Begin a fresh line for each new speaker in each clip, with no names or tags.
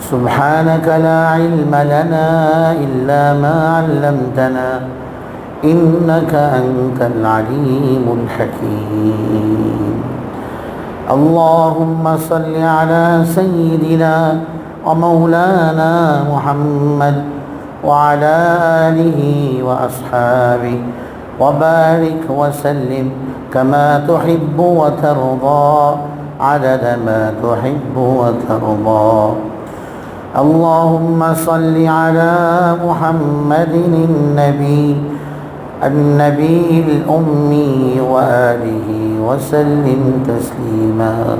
سبحانك لا علم لنا إلا ما علمتنا إنك أنت العليم الحكيم. اللهم صل على سيدنا ومولانا محمد وعلى آله وأصحابه وبارك وسلم كما تحب وترضى عدد ما تحب وترضى. اللهم صل على محمد النبي النبي الأمي وآله وسلم تسليما.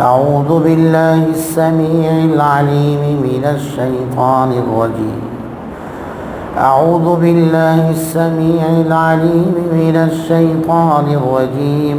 أعوذ بالله السميع العليم من الشيطان الرجيم. أعوذ بالله السميع العليم من الشيطان الرجيم.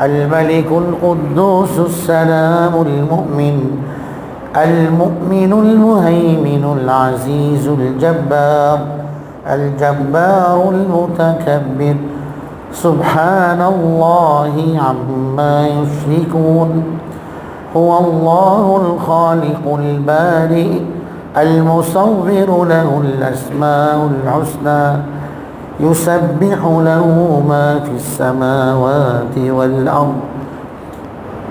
الملك القدوس السلام المؤمن المؤمن المهيمن العزيز الجبار الجبار المتكبر. سبحان الله عما يشركون. هو الله الخالق البارئ المصور له الأسماء الحسنى. يسبح له ما في السماوات والأرض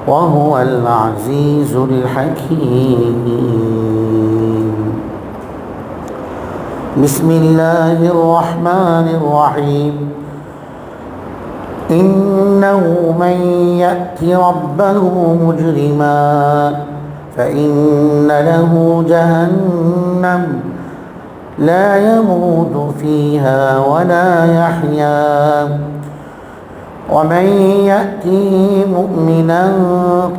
وهو العزيز الحكيم. بسم الله الرحمن الرحيم. إنه من يأت ربه مجرما فإن له جهنم لا يموت فيها ولا يحيا. ومن يأته مؤمنا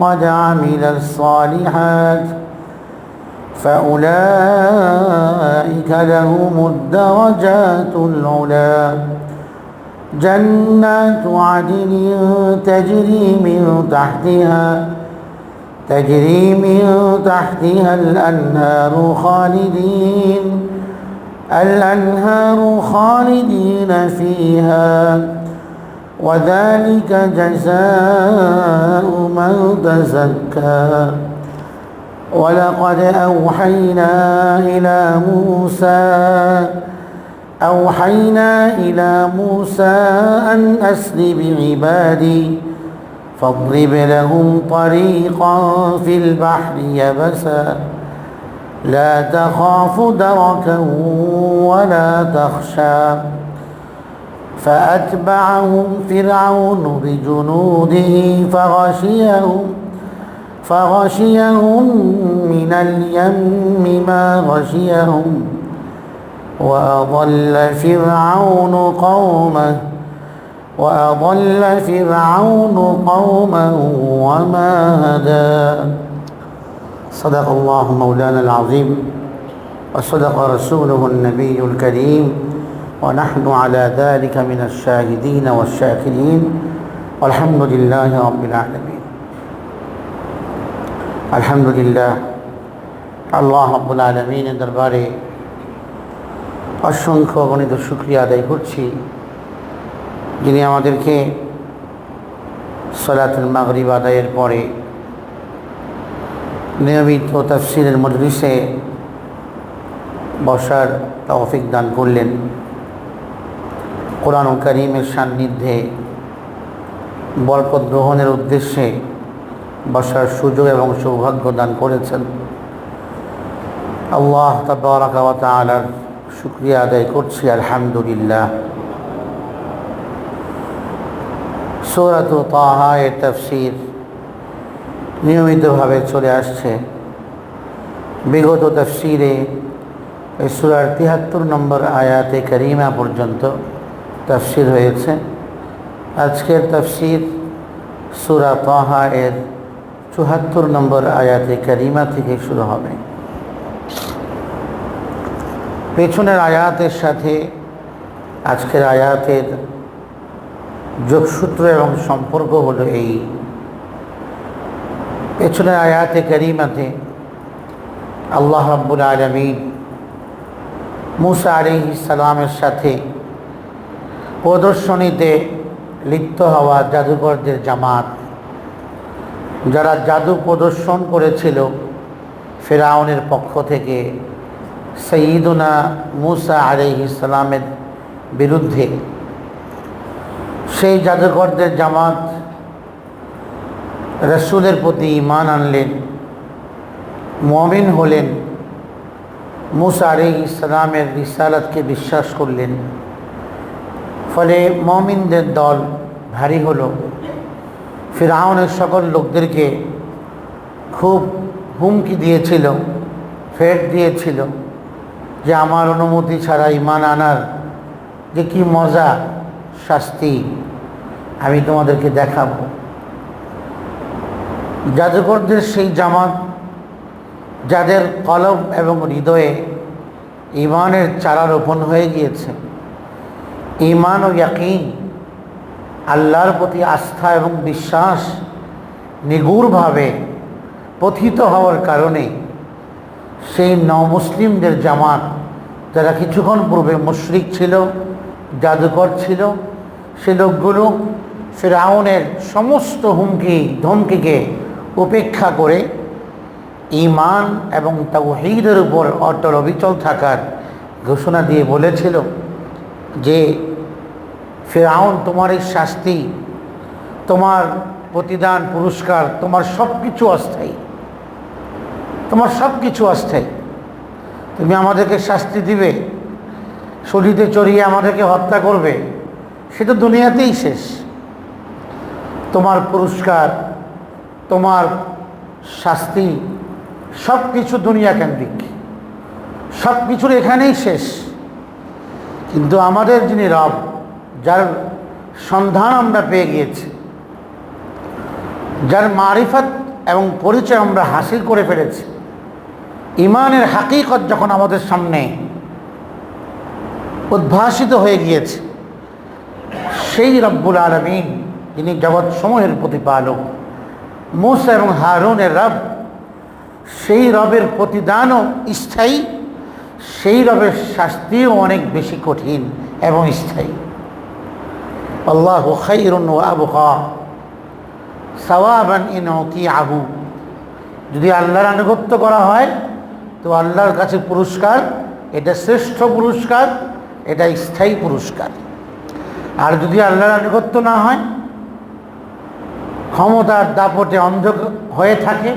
قد عمل الصالحات فأولئك لهم الدرجات العلا. جنات عدن تجري من تحتها تجري من تحتها الأنهار خالدين. الأنهار خالدين فيها وذلك جزاء من تزكى. ولقد أوحينا إلى موسى أوحينا إلى موسى أن أسر بعبادي فاضرب لهم طريقا في البحر يبسا. لا تخاف دركا ولا تخشى. فأتبعهم فرعون بجنوده فغشيهم فغشيهم من اليم ما غشيهم. وأضل فرعون قومه وأضل فرعون قومه وما هدى صدق الله مولانا العظيم وصدق رسوله النبي الكريم ونحن على ذلك من الشاهدين والشاكرين والحمد لله رب العالمين الحمد لله আল্লাহ রব্বুল আলমিনের দরবারে অসংখ্য গণিত শুক্রিয়া আদায় করছি যিনি আমাদেরকে সলাতুল মাগরিব আদায়ের পরে নিয়মিত তফসিলের মজলিসে বসার তৌফিক দান করলেন। কোরআন করিমের সান্নিধ্যে বরকত গ্রহণের উদ্দেশ্যে বসার সুযোগ এবং সৌভাগ্য দান করেছেন। আল্লাহ তাআলার শুক্রিয়া আদায় করছি, আলহামদুলিল্লাহ। সৌরাত তাহা এর তফসির নিয়মিতভাবে চলে আসছে। বিগত তফসিরে এই সুরার তিয়াত্তর নম্বর আয়াতে করিমা পর্যন্ত তফসির হয়েছে। আজকের তফসির সুরা তাহা এর চুহাত্তর নম্বর আয়াতে করিমা থেকে শুরু হবে। পেছনের আয়াতের সাথে আজকের আয়াতের যোগসূত্র এবং সম্পর্ক হলো এই। পেছনের আয়াতে করিমাতে আল্লাহ রাব্বুল আলমিন মুসা আলি সালামের সাথে প্রদর্শনীতে লিপ্ত হওয়া জাদুকরদের জামাত, যারা জাদু প্রদর্শন করেছিল ফেরাউনের পক্ষ থেকে সঈদুনা মুসা আলি ইসলামের বিরুদ্ধে। সেই জাদুকরদের জামাত রসুলের প্রতি ইমান আনলেন, মমিন হলেন, মুসা আলি ইসলামের রিসালাতকে বিশ্বাস করলেন। ফলে মমিনদের দল ভারী হলো। ফিরাউনের সকল লোকদেরকে খুব হুমকি দিয়েছিল ফেট দিয়েছিল যে আমার অনুমতি ছাড়া ইমান আনার যে কি মজা শাস্তি আমি তোমাদেরকে দেখাবো। জাদুকরদের সেই জামাত, যাদের কলম এবং হৃদয়ে ইমানের চারা রোপণ হয়ে গিয়েছে। ইমান ও ইয়াকিন, আল্লাহর প্রতি আস্থা এবং বিশ্বাস নিগুড়ভাবে পথিত হওয়ার কারণে সেই নমুসলিমদের জামাত, যারা কিছুক্ষণ পূর্বে মুশরিক ছিল, জাদুকর ছিল, সে লোকগুলো সে ফেরাউনের সমস্ত হুমকি, ধমকিকে উপেক্ষা করে ইমান এবং তাওহীদের উপর অটল অবিচল থাকার ঘোষণা দিয়ে বলেছিল যে, ফেরাউন, তোমার এই শাস্তি, তোমার প্রতিদান, পুরস্কার, তোমার সব কিছু অস্থায়ী। তোমার সব কিছু অস্থায়ী। তুমি আমাদেরকে শাস্তি দিবে শরীরে চড়িয়ে আমাদেরকে হত্যা করবে, সেটা দুনিয়াতেই শেষ। তোমার পুরস্কার তোমার শাস্তি সব কিছু দুনিয়া কেন্দ্রিক। সব কিছুর এখানেই শেষ। কিন্তু আমাদের যিনি রব, যার সন্ধান আমরা পেয়ে গিয়েছি, যার মারিফত এবং পরিচয় আমরা হাসিল করে ফেলেছি, ইমানের হাকিকত যখন আমাদের সামনে উদ্ভাসিত হয়ে গিয়েছে, সেই রব্বুল আলমিন, যিনি জগৎ সমূহের প্রতিপালক মুসা এবং হারুনের রব, সেই রবের প্রতিদানও স্থায়ী, সেই রবের শাস্তিও অনেক বেশি কঠিন এবং স্থায়ী। আল্লাহ ও আবহা সওয়াবান ইন আহু যদি আল্লাহর আনুগত্য করা হয়, তো আল্লাহর কাছে পুরস্কার, এটা শ্রেষ্ঠ পুরস্কার, এটা স্থায়ী পুরস্কার। আর যদি আল্লাহর আনুগত্য না হয় ক্ষমতার দাপটে অন্ধ হয়ে থাকে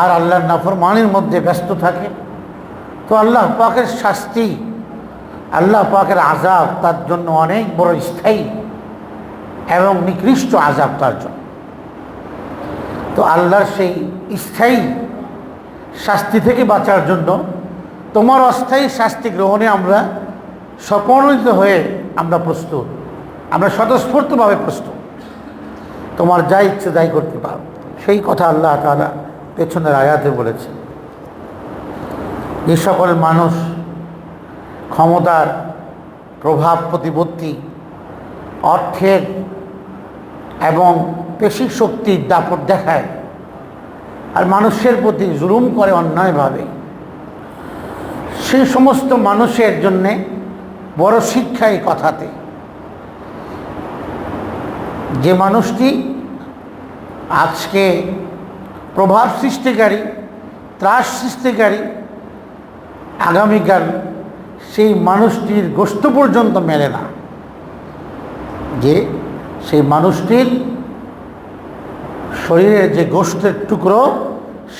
আর আল্লাহর নাফরমানির মধ্যে ব্যস্ত থাকে। তো আল্লাহ পাকের শাস্তি, আল্লাহ পাকের আজাব তার জন্য অনেক বড় স্থায়ী এবং নিকৃষ্ট আজাব তার জন্য। তো আল্লাহর সেই স্থায়ী শাস্তি থেকে বাঁচার জন্য তোমার অস্থায়ী শাস্তি গ্রহণে আমরা সপরিণত হয়ে আমরা প্রস্তুত। আমরা স্বতঃস্ফূর্তভাবে প্রস্তুত। তোমার যা ইচ্ছে তাই করতে পারো। সেই কথা আল্লাহ তালা পেছনের আয়াতে বলেছে। যে সকল মানুষ ক্ষমতার প্রভাব প্রতিপত্তি, অর্থের এবং পেশি শক্তির দাপট দেখায় আর মানুষের প্রতি জুলুম করে অন্যায়ভাবে সেই সমস্ত মানুষের জন্যে বড় শিক্ষা এই কথাতে। যে মানুষটি আজকে প্রভাব সৃষ্টিকারী, ত্রাস সৃষ্টিকারী, আগামীকাল সেই মানুষটির গোস্ত পর্যন্ত মেলে না। যে সেই মানুষটির শরীরের যে গোষ্ঠের টুকরো,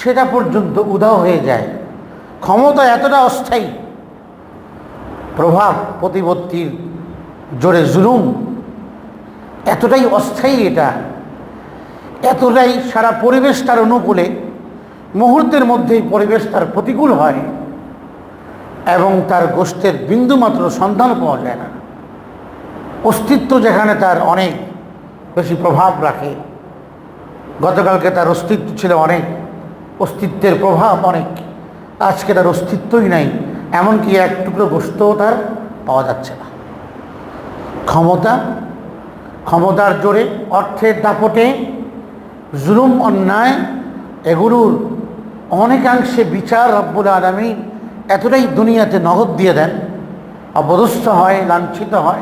সেটা পর্যন্ত উধাও হয়ে যায়। ক্ষমতা এতটা অস্থায়ী, প্রভাব প্রতিপত্তির জোরে জুলুম এতটাই অস্থায়ী এটা। এতটাই সারা পরিবেশ তার অনুকূলে, মুহূর্তের মধ্যেই পরিবেশ তার প্রতিকূল হয় এবং তার গোষ্ঠের বিন্দুমাত্র সন্ধান পাওয়া যায় না। অস্তিত্ব যেখানে তার অনেক বেশি প্রভাব রাখে। গতকালকে তার অস্তিত্ব ছিল অনেক, অস্তিত্বের প্রভাব অনেক। আজকে তার অস্তিত্বই নাই, এমনকি এক টুকরো গোস্তও তার পাওয়া যাচ্ছে না। ক্ষমতা ক্ষমতার জোরে, অর্থের দাপটে, জুলুম, অন্যায় এগুলোর অনেকাংশে বিচার রব্বুল আলমী এতটাই দুনিয়াতে নগদ দিয়ে দেন অবদস্থ হয়, লাঞ্ছিত হয়,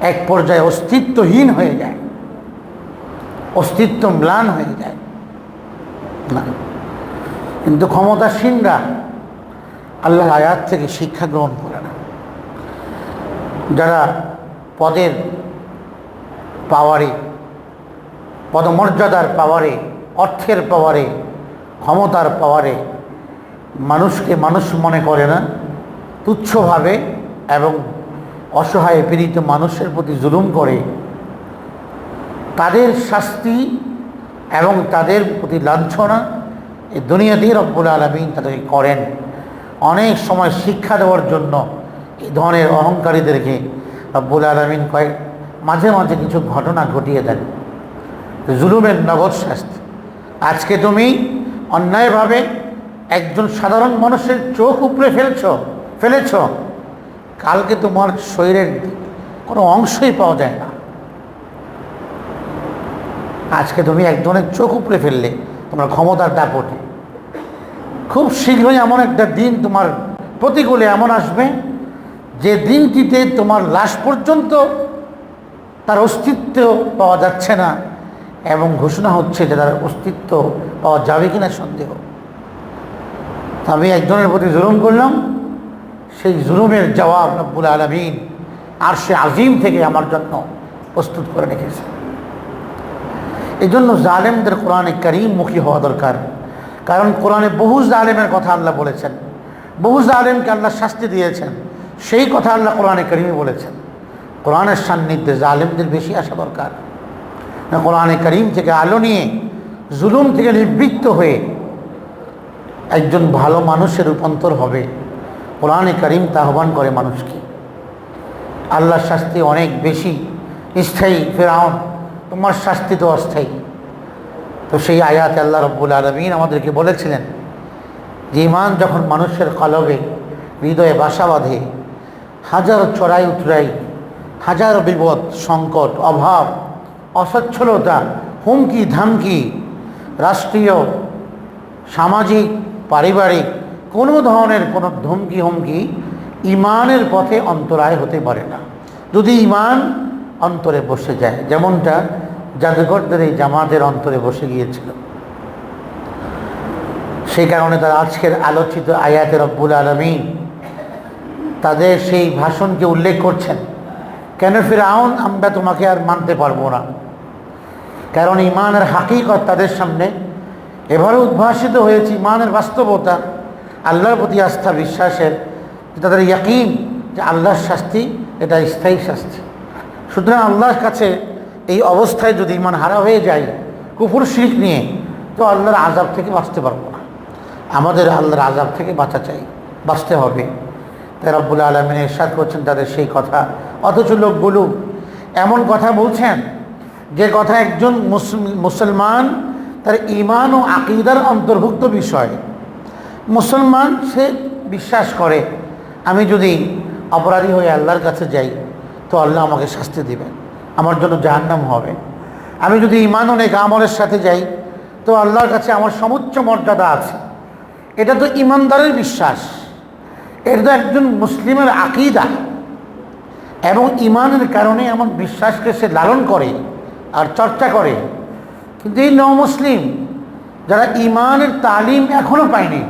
এক পর্যায়ে অস্তিত্বহীন হয়ে যায়, অস্তিত্ব ম্লান হয়ে যায়। না। কিন্তু ক্ষমতাসীনরা আল্লাহ আয়াত থেকে শিক্ষা গ্রহণ করে না। যারা পদের পাওয়ারে, পদমর্যাদার পাওয়ারে, অর্থের পাওয়ারে, ক্ষমতার পাওয়ারে মানুষকে মানুষ মনে করে না। তুচ্ছভাবে এবং অসহায় পীড়িত মানুষের প্রতি জুলুম করে। তাদের শাস্তি এবং তাদের প্রতি লাঞ্ছনা এই দুনিয়াতেই রব্বুল আলমিন তাদেরকে করেন। অনেক সময় শিক্ষা দেওয়ার জন্য এই ধরনের অহংকারীদেরকে রব্বুল আলমিন কয়েক মাঝে মাঝে কিছু ঘটনা ঘটিয়ে দেন জুলুমের নগদ শাস্তি। আজকে তুমি অন্যায়ভাবে একজন সাধারণ মানুষের চোখ উপড়ে ফেলছ, ফেলেছ। কালকে তোমার শরীরের কোনো অংশই পাওয়া যায় না। আজকে তুমি একজনের চোখ উপড়ে ফেললে, তোমার ক্ষমতার দাপটে। খুব শীঘ্রই এমন একটা দিন তোমার প্রতিকূলে এমন আসবে, যে দিনটিতে তোমার লাশ পর্যন্ত তার অস্তিত্ব পাওয়া যাচ্ছে না এবং ঘোষণা হচ্ছে যে তার অস্তিত্ব পাওয়া যাবে কিনা সন্দেহ। আমি একজনের প্রতি জুলুম করলাম। সেই জুলুমের জবাব রব্বুল আলমিন আর সে আজিম থেকে আমার জন্য প্রস্তুত করে রেখেছে এই জন্য জালেমদের কোরআনে করিম মুখী হওয়া দরকার। কারণ কোরআনে বহু জালেমের কথা আল্লাহ বলেছেন। বহু জালেমকে আল্লাহ শাস্তি দিয়েছেন। সেই কথা আল্লাহ কোরআনে করিমে বলেছেন। কোরআনের সান্নিধ্যে জালেমদের বেশি আসা দরকার। কোরআনে করিম থেকে আলো নিয়ে, জুলুম থেকে নিবৃত্ত হয়ে একজন ভালো মানুষের রূপান্তর হবে। কোরআনে করিম তা আহ্বান করে মানুষকে। আল্লাহর শাস্তি অনেক বেশি স্থায়ী। ফেরাউন, তোমার শাস্তি তো অস্থায়ী। তো সেই আয়াতে আল্লাহ রব্বুল আলমিন আমাদেরকে বলেছিলেন যে ইমান যখন মানুষের কলবে, হৃদয়ে বাসা বাঁধে, হাজার চড়াই উতরাই হাজার বিপদ, সংকট, অভাব, অসচ্ছলতা, হুমকি, ধামকি, রাষ্ট্রীয়, সামাজিক, পারিবারিক, কোনো ধরনের কোনো ধমকি, হুমকি ইমানের পথে অন্তরায় হতে পারে না। যদি ইমান অন্তরে বসে যায়, যেমনটা জাদুঘরদের এই জামাতের অন্তরে বসে গিয়েছিল। সেই কারণে তারা আজকের আলোচিত আয়াতের রব্বুল আলমী তাদের সেই ভাষণকে উল্লেখ করছেন। কেন ফিরাউন? আমরা তোমাকে আর মানতে পারব না। কারণ ইমানের হাকিকত তাদের সামনে এবারে উদ্ভাসিত হয়েছে। ইমানের বাস্তবতা আল্লাহর প্রতি আস্থা, বিশ্বাসের তাদের ইয়াকিন, যে আল্লাহর শাস্তি, এটা স্থায়ী শাস্তি। সুতরাং আল্লাহর কাছে এই অবস্থায় যদি ইমান হারা হয়ে যায় কুকুর শিখ নিয়ে, তো আল্লাহর আজাব থেকে বাঁচতে পারব না। আমাদের আল্লাহর আজাব থেকে বাঁচা চাই, বাঁচতে হবে। তাই রব্বুল আলমিন ইরশাদ করছেন তাদের সেই কথা। অথচ লোকগুলো এমন কথা বলছেন যে কথা একজন মুসলমান তার ইমান ও আকিদার অন্তর্ভুক্ত বিষয়। মুসলমান সে বিশ্বাস করে, আমি যদি অপরাধী হয়ে আল্লাহর কাছে যাই, তো আল্লাহ আমাকে শাস্তি দিবেন, আমার জন্য জাহান্নাম হবে। আমি যদি ইমান অনেক আমলের সাথে যাই, তো আল্লাহর কাছে আমার সমুচ্চ মর্যাদা আছে। এটা তো ইমানদারের বিশ্বাস। এটা তো একজন মুসলিমের আকিদা। এবং ইমানের কারণে এমন বিশ্বাসকে সে লালন করে আর চর্চা করে। কিন্তু এই ন মুসলিম যারা ইমানের তালিম এখনও পায়নি,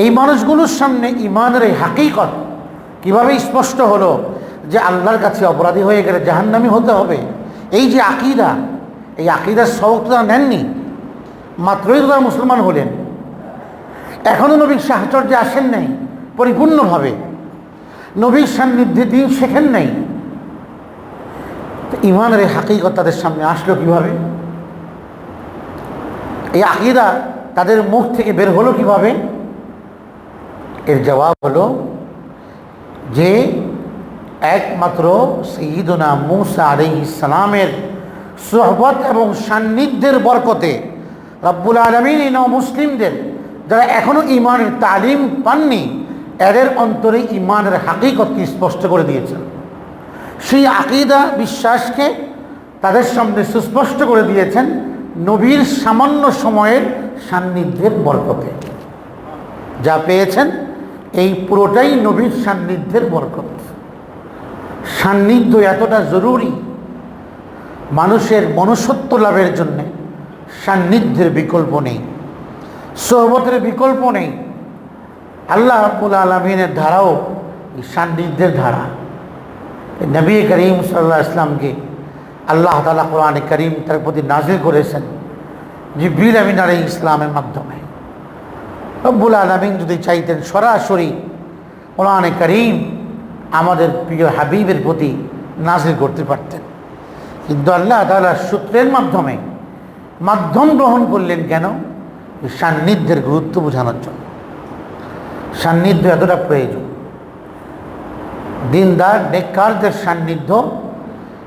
এই মানুষগুলোর সামনে ইমানের এই হাকিকত কীভাবে স্পষ্ট হলো যে আল্লাহর কাছে অপরাধী হয়ে গেলে জাহান্নামি হতে হবে? এই যে আকিদা, এই আকিদার সবক তারা নেননি, মাত্রই তো তারা মুসলমান হলেন। এখনও নবীর সাহচর্যে আসেন নাই। পরিপূর্ণভাবে। নবীর সান্নিধ্যে দিন শেখেন নাই। ইমানের এই হাকিকত তাদের সামনে আসলো কীভাবে? এই আকিদা তাদের মুখ থেকে বের হলো কীভাবে? এর জবাব হলো যে, একমাত্র সঈদনা মুসা আলী ইসলামের সোহবত এবং সান্নিধ্যের বরকতে রব্বুল আলমিন মুসলিমদের, যারা এখনও ইমানের তালিম পাননি এদের অন্তরে ইমানের হাকিকতকে স্পষ্ট করে দিয়েছেন সেই আকিদা বিশ্বাসকে তাদের সামনে সুস্পষ্ট করে দিয়েছেন নবীর সামান্য সময়ের সান্নিধ্যের বরকতে। যা পেয়েছেন, এই পুরোটাই নবীর সান্নিধ্যের বরকত। সান্নিধ্য এতটা জরুরি মানুষের মনুষ্যত্ব লাভের জন্যে। সান্নিধ্যের বিকল্প নেই, সোহবতের বিকল্প নেই আল্লাহ আব্বুল আলমিনের ধারাও এই সান্নিধ্যের ধারা নবী করিম সাল্লাহ ইসলামকে আল্লাহ তালা কোরআন করিম তার প্রতি নাজির করেছেন জিব্রিল আমিন আলী ইসলামের মাধ্যমে। রব্বুল আলমিন যদি চাইতেন সরাসরি কোরআনে করিম আমাদের প্রিয় হাবিবের প্রতি নাজির করতে পারতেন। কিন্তু আল্লাহ তালার সূত্রের মাধ্যমে মাধ্যম গ্রহণ করলেন কেন? সান্নিধ্যের গুরুত্ব বোঝানোর জন্য। সান্নিধ্য এতটা প্রয়োজন। দিনদার নেককারদের সান্নিধ্য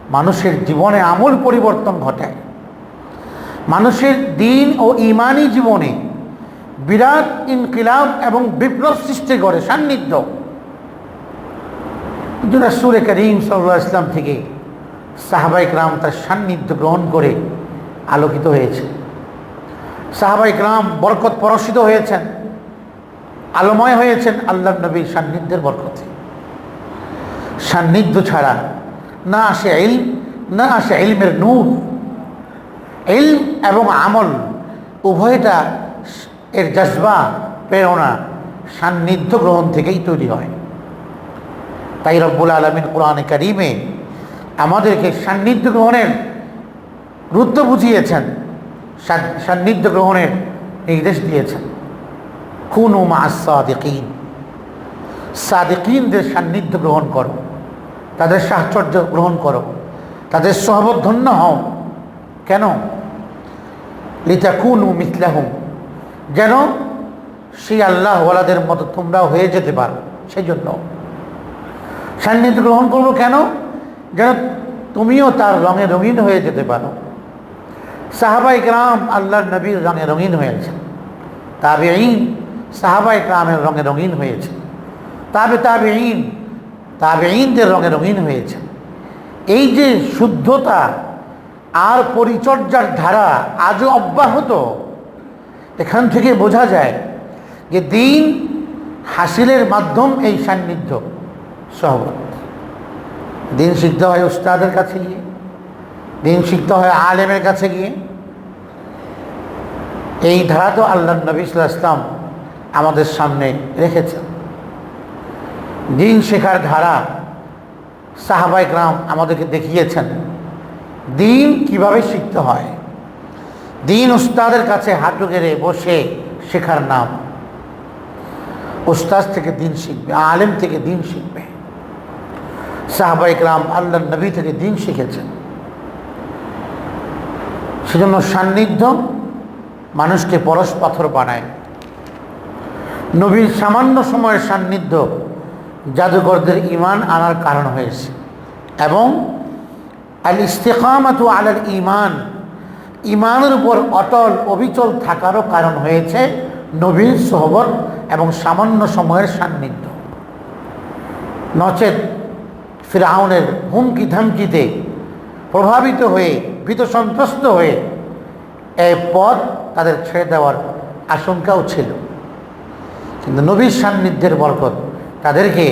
মানুষের জীবনে আমূল পরিবর্তন ঘটায়। মানুষের দিন ও ইমানি জীবনে বিরাট ইনকিলাব এবং বিপ্লব সৃষ্টি করে সান্নিধ্য। সুরে করিম সাল্লাহ ইসলাম থেকে সাহাবাইক রাম তার সান্নিধ্য গ্রহণ করে আলোকিত হয়েছে। সাহাবাইক রাম বরকত পরশিত হয়েছেন। আলোময় হয়েছেন আল্লাহ নবীর সান্নিধ্যের বরকতে। সান্নিধ্য ছাড়া না আসে ইল না আসে ইলমের নূর। ইলম এবং আমল উভয়টা এর জজবা, প্রেরণা, সান্নিধ্য গ্রহণ থেকেই তৈরি হয়। তাই রব্বুল আলমিন কোরআনে কারিমে আমাদেরকে সান্নিধ্য গ্রহণের গুরুত্ব বুঝিয়েছেন, সান্নিধ্য গ্রহণের নির্দেশ দিয়েছেন। খুন ও মা সাদিকিন। সাদিকিনদের সান্নিধ্য গ্রহণ করো। তাদের সাহচর্য গ্রহণ করো। তাদের সহবত ধন্য হও। কেন? লিতা খুন ও মিথলাহুম যেন সেই আল্লাহ ওয়ালাদের মতো তোমরাও হয়ে যেতে পারো। সেই জন্য সান্নিধ্য গ্রহণ করব কেন? যেন তুমিও তার রঙে রঙিন হয়ে যেতে পারো। সাহাবাই গ্রাম আল্লাহর নবীর রঙে রঙিন হয়েছে। তাবে সাহাবাই গ্রামের রঙে রঙিন হয়েছে। তাবে তাবে ঈন তাবে ঈনদের রঙে রঙিন হয়েছে। এই যে শুদ্ধতা আর পরিচর্যার ধারা আজও অব্যাহত, এখান থেকে বোঝা যায় যে দিন হাসিলের মাধ্যম এই সান্নিধ্য সহবত। দিন শিখতে হয় উস্তাদের কাছে গিয়ে, দিন শিখতে হয় আলেমের কাছে গিয়ে। এই ধারা তো আল্লাহ নবী ইসলাম আমাদের সামনে রেখেছেন। দিন শেখার ধারা সাহাবাই গ্রাম আমাদেরকে দেখিয়েছেন। দিন কীভাবে শিখতে হয়? দিন উস্তাদের কাছে হাঁটু গেড়ে বসে শেখার নাম। উস্তাদ থেকে দিন শিখবে, আলেম থেকে দিন শিখবে। সাহাবাই গ্রাম আল্লাহ নবী থেকে দিন শিখেছেন। সেজন্য সান্নিধ্য মানুষকে পরশ পাথর বানায়। নবীর সামান্য সময়ের সান্নিধ্য জাদুঘরদের ইমান আনার কারণ হয়েছে। এবং আল ইস্তেকামাত আলাল ইমান ইমানের উপর অটল, অবিচল থাকারও কারণ হয়েছে নবীর সহবত এবং সামান্য সময়ের সান্নিধ্য। নচেত ফিরাউনের হুমকি ধামকিতে প্রভাবিত হয়ে ভীত সন্ত্রস্ত হয়ে এই পথ তাদের ছেড়ে দেওয়ার আশঙ্কাও ছিল। কিন্তু নবীর সান্নিধ্যের বরকত তাদেরকে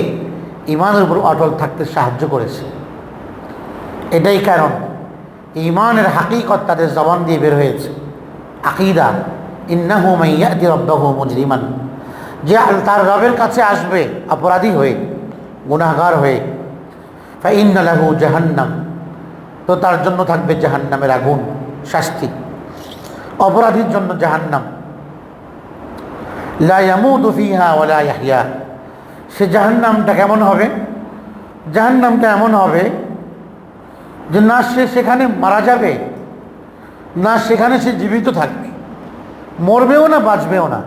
ইমানের উপর অটল থাকতে সাহায্য করেছে। এটাই কারণ ইমানের হাকিকত তাদের জবান দিয়ে বের হয়েছে। আকিদা, ইন্নাহু মাইয়াতি রব্বাহু মুজরিমান। যে তার রবের কাছে আসবে অপরাধী হয়ে গুণাগার হয়ে ফাইন্নালাহু জাহান্নাম। তো তার জন্য থাকবে জাহান্নামের আগুন, শাস্তি। অপরাধীর জন্য জাহান্নাম। লা ইয়ামুতু ফিহা ইয়াহইয়া। সে জাহান্নামটা কেমন হবে? জাহান্নামটা এমন হবে যে না সে সেখানে মারা যাবে, না সেখানে সে জীবিত থাকবে, মরবেও না, বাঁচবেও না।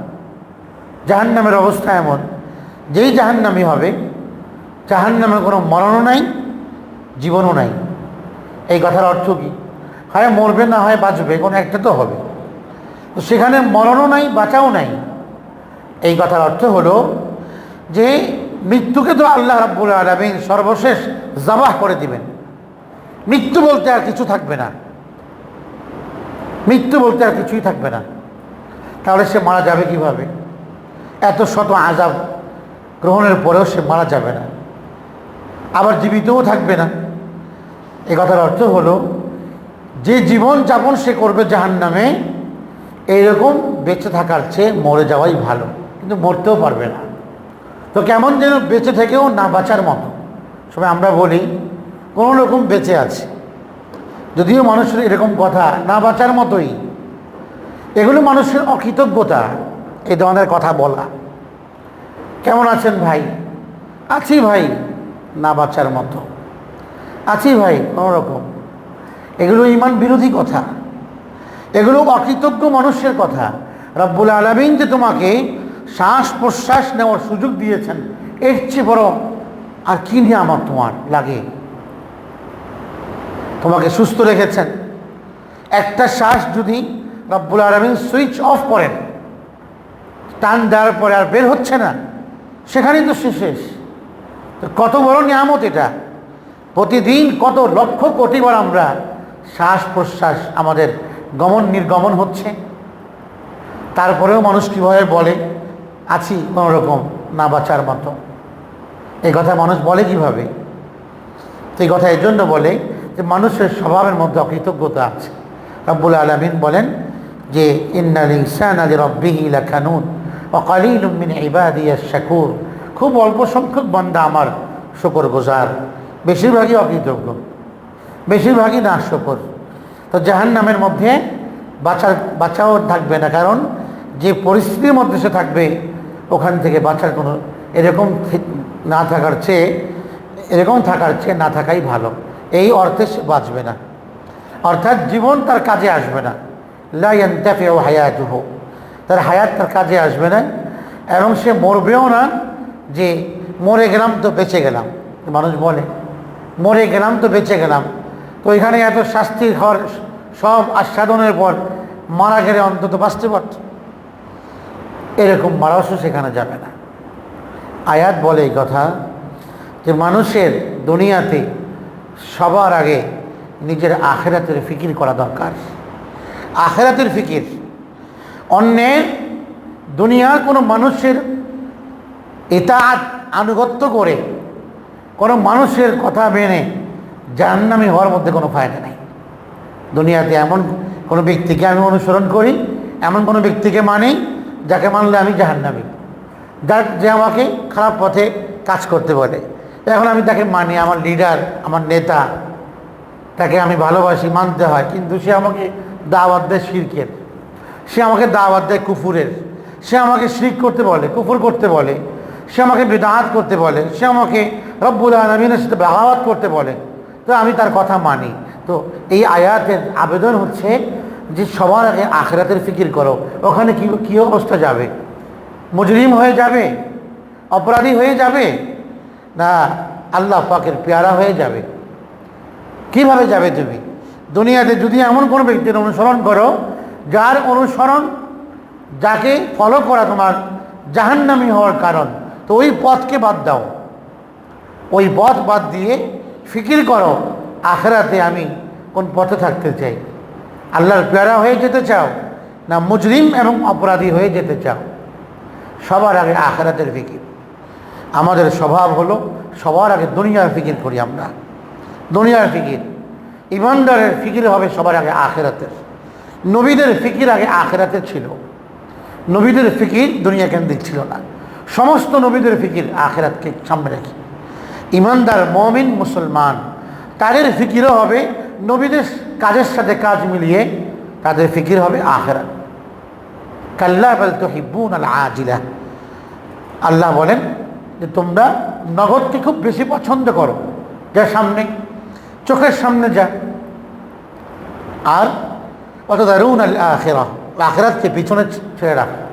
জাহান্নামের অবস্থা এমন, যেই জাহান্নামি হবে, জাহান্নামে কোনো মরণও নাই, জীবনও নাই। এই কথার অর্থ কী? হয় মরবে না হয় বাঁচবে, কোনো একটা তো হবে। তো সেখানে মরণও নাই, বাঁচাও নাই। এই কথার অর্থ হলো যে মৃত্যুকে তো আল্লাহ রাব্বুল আলমিন সর্বশেষ জবাহ করে দিবেন। মৃত্যু বলতে আর কিছু থাকবে না। মৃত্যু বলতে আর কিছুই থাকবে না। তাহলে সে মারা যাবে কীভাবে? এত শত আজাব গ্রহণের পরেও সে মারা যাবে না। আবার জীবিতও থাকবে না। এ কথার অর্থ হলো যে জীবন যাপন সে করবে জাহান নামে এইরকম বেঁচে থাকার চেয়ে মরে যাওয়াই ভালো। কিন্তু মরতেও পারবে না। তো কেমন যেন বেঁচে থেকেও না বাঁচার মতো। সবাই আমরা বলি, কোনো রকম বেঁচে আছে। যদিও মানুষের এরকম কথা, না বাঁচার মতোই। এগুলো মানুষের অকৃতজ্ঞতা, এই ধরনের কথা বলা। কেমন আছেন ভাই? আছি ভাই, না বাঁচার মতো। আছি ভাই, কোনো রকম। এগুলো ইমান বিরোধী কথা। এগুলো অকৃতজ্ঞ মানুষের কথা। রব্বুল আলমিন যে তোমাকে শ্বাস প্রশ্বাস নেওয়ার সুযোগ দিয়েছেন। এর চেয়ে বড় আর কি নিয়ে আমার তোমার লাগে? তোমাকে সুস্থ রেখেছেন। একটা শ্বাস যদি রব্বুল আলমিন সুইচ অফ করেন, টান দেওয়ার পরে আর বের হচ্ছে না, সেখানেই তো সে শেষ। কত বড় নিয়ামত এটা। প্রতিদিন কত লক্ষ কোটিবার আমরা শ্বাস প্রশ্বাস আমাদের গমন নির্গমন হচ্ছে। তারপরেও মানুষ কীভাবে বলে? আছি কোনো রকম না বাঁচার মতো। এই কথা মানুষ বলে কীভাবে? তো এই কথা এই জন্য বলে যে মানুষের স্বভাবের মধ্যে অকৃতজ্ঞতা আছে। রব্বুল আলমিন বলেন যে, ইন্নাল ইনসান আলী রব্বিহি লাখানুন অকালিল ইবাদিয়া খুব অল্প সংখ্যক বান্দা আমার শকর গোজার বেশিরভাগই অকৃতজ্ঞ, বেশিরভাগই না শকর। তো জাহান নামের মধ্যে বাঁচার, বাঁচাও থাকবে না, কারণ যে পরিস্থিতির মধ্যে সে থাকবে ওখান থেকে বাঁচার কোনো, এরকম না থাকার চেয়ে, এরকম থাকার চেয়ে না থাকাই ভালো। এই অর্থে সে বাঁচবে না। অর্থাৎ জীবন তার কাজে আসবে না। লাইয়ান্তাফে ও হায়াত হোক তার হায়াত তার কাজে আসবে না এবং সে মরবেও না যে, মরে গেলাম তো বেঁচে গেলাম। মানুষ বলে, মরে গেলাম তো বেঁচে গেলাম। তো এখানে এত শাস্তি হওয়ার সব আস্বাদনের পর মারা গেলে অন্তত বাঁচতে পারত। এরকম মারাও সেখানে যাবে না। আয়াত বলে এই কথা যে মানুষের দুনিয়াতে সবার আগে নিজের আখেরাতের ফিকির করা দরকার। আখেরাতের ফিকির। অন্যের দুনিয়ার কোনো মানুষের এতাত আনুগত্য করে কোনো মানুষের কথা মেনে জাহান্নামি হওয়ার মধ্যে কোনো ফায়দা নেই। দুনিয়াতে এমন কোনো ব্যক্তিকে আমি অনুসরণ করি, এমন কোনো ব্যক্তিকে মানি যাকে মানলে আমি জাহান্নামি। যার যে আমাকে খারাপ পথে কাজ করতে বলে। এখন আমি তাকে মানি, আমার লিডার আমার নেতা, তাকে আমি ভালোবাসি, মানতে হয়, কিন্তু সে আমাকে দাওয়াত দেয় শিরকের সে আমাকে দাওয়াত দেয় কুফুরের। সে আমাকে শিরিক করতে বলে, কুফুর করতে বলে। সে আমাকে বেদাহাত করতে বলে। সে আমাকে রব্বুল আলমিনের সাথে বাগাওয়াত করতে বলে। তো আমি তার কথা মানি। তো এই আয়াতের আবেদন হচ্ছে যে সবার আগে আখরাতের ফিকির করো, ওখানে কি, কী অবস্থা যাবে? মুজরিম হয়ে যাবে? অপরাধী হয়ে যাবে? না, আল্লাহ পাকের পেয়ারা হয়ে যাবে। কীভাবে যাবে তুমি? দুনিয়াতে যদি এমন কোনো ব্যক্তির অনুসরণ করো, যার অনুসরণ যাকে ফলো করা তোমার জাহান্নামি হওয়ার কারণ, তো ওই পথকে বাদ দাও। ওই পথ বাদ দিয়ে ফিকির করো, আখরাতে আমি কোন পথে থাকতে চাই। আল্লাহর পেয়ারা হয়ে যেতে চাও না মুজরিম এবং অপরাধী হয়ে যেতে চাও? সবার আগে আখেরাতের ফিকির। আমাদের স্বভাব হলো সবার আগে দুনিয়ার ফিকির করি আমরা। দুনিয়ার ফিকির। ইমানদারের ফিকির হবে সবার আগে আখেরাতের। নবীদের ফিকির আগে আখেরাতের ছিল। নবীদের ফিকির দুনিয়া কেন্দ্রিক ছিল না। সমস্ত নবীদের ফিকির আখেরাতকে সামনে রেখে। ইমানদার মমিন মুসলমান, তাদের ফিকিরও হবে নবীদের কাজের সাথে কাজ মিলিয়ে তাদের ফিকির হবে আখেরাত। কাল্লা বল তো হিব্বুন আল আজিলা। আল্লাহ বলেন যে, তোমরা নগদকে খুব বেশি পছন্দ করো। যা সামনে, চোখের সামনে যা। আর অত দারুণ আল আখেরা। আখেরাতকে পিছনে ছেড়ে রাখো।